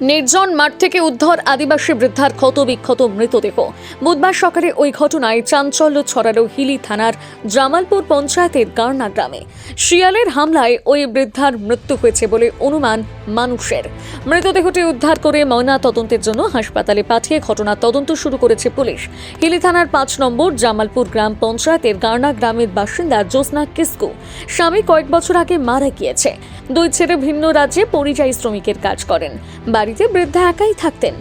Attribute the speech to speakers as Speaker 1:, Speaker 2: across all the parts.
Speaker 1: নির্জন মাঠ থেকে উদ্ধার আদিবাসী বৃদ্ধার ক্ষত বিক্ষত মৃতদেহ। বুধবার সকালে ওই ঘটনায় চাঞ্চল্য ছড়ালো হিলি থানার জামালপুর পঞ্চায়েতের গার্না গ্রামে। শিয়ালের হামলায় ওই বৃদ্ধার মৃত্যু হয়েছে বলে অনুমান মানুষের। মৃতদেহটি উদ্ধার করে ময়না তদন্তের জন্য হাসপাতালে পাঠিয়ে ঘটনা তদন্ত শুরু করেছে পুলিশ। হিলি থানার পাঁচ নম্বর জামালপুর গ্রাম পঞ্চায়েতের গার্না গ্রামের বাসিন্দা জ্যোৎস্না কিস্কু স্বামী কয়েক বছর আগে মারা গিয়েছে। দুই ছেলে ভিন্ন রাজ্যে পরিযায়ী শ্রমিকের কাজ করেন। বাড়িতে বৃদ্ধা একাই থাকতেন।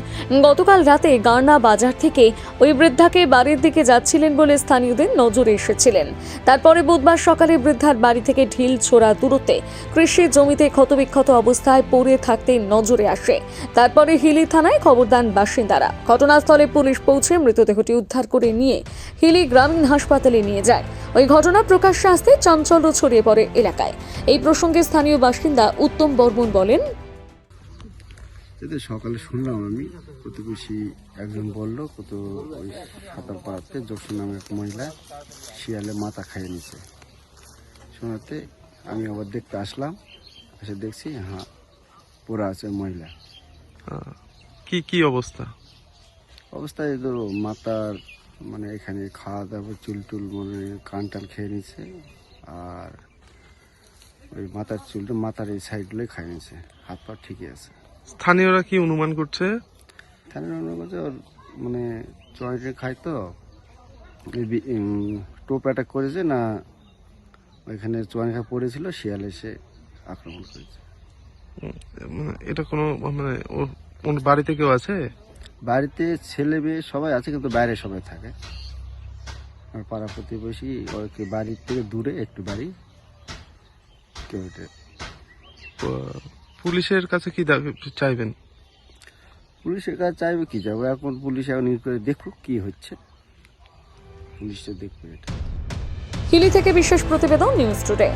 Speaker 1: গতকাল রাতে গার্না বাজার থেকে ওই বৃদ্ধাকে বাড়ির দিকে যাচ্ছিলেন বলে স্থানীয়দের নজরে এসেছিলেন। তারপরে বুধবার সকালে বৃদ্ধার বাড়ি থেকে ঢিল ছোড়া দূরত্বে কৃষি জমিতে ক্ষতবিক্ষত অবস্থায় পড়ে থাকতে নজরে আসে। তারপরে হিলি থানায় খবর দেন বাসিন্দারা। ঘটনাস্থলে পুলিশ পৌঁছে মৃতদেহটি উদ্ধার করে নিয়ে হিলি গ্রামীণ হাসপাতালে নিয়ে যায়। ওই ঘটনা প্রকাশ্যে আসতে চাঞ্চল্য ছড়িয়ে পড়ে এলাকায়। এই প্রসঙ্গে স্থানীয় বাসিন্দা উত্তম বর্মন বলেন
Speaker 2: এতে সকালে শুনলাম আমি প্রতিবেশী একজন বলল কত ওই সাঁতার পাড়াতে যশোর নামে এক মহিলা শিয়ালে মাথা খাইয়ে নিছে। শোনাতে আমি আবার দেখতে আসলাম এসে দেখছি হ্যাঁ পুরা আছে মহিলা।
Speaker 3: আহ, কি কি অবস্থা?
Speaker 2: অবস্থায় তো মাথার মানে এখানে খাওয়া দাওয়া চুল টুল মানে কান টান খেয়ে নিছে আর ওই মাথার চুলটা মাথার এই সাইডগুলোই খাইয়ে নিছে হাত পা ঠিকই আছে।
Speaker 3: স্থানীয়রা কি অনুমান করছে?
Speaker 2: থানার মনে করছে ওর মানে জয়েন্টে খায় তো। টোপ অ্যাটাক করেছে না ওইখানে চোয়ান খা পড়েছিল শিয়াল এসে আক্রমণ করেছে।
Speaker 3: মানে এটা কোনো মানে ওর বাড়িতে কেউ আছে?
Speaker 2: বাড়িতে ছেলে মেয়ে সবাই আছে কিন্তু বাইরে সবাই থাকে। আর পাড়া প্রতিবেশী ওর কি বাড়ির থেকে দূরে একটু বাড়ি। কেউ
Speaker 3: পুলিশের কাছে কি দাবি চাইবেন?
Speaker 2: পুলিশের কাছে চাইবে কি যাব? এখন পুলিশ এখন ইনকোয়ারি করে দেখুক কি হচ্ছে। পুলিশটা দেখবে এটা।
Speaker 1: হিলি থেকে বিশেষ প্রতিবেদন নিউজ টুডে।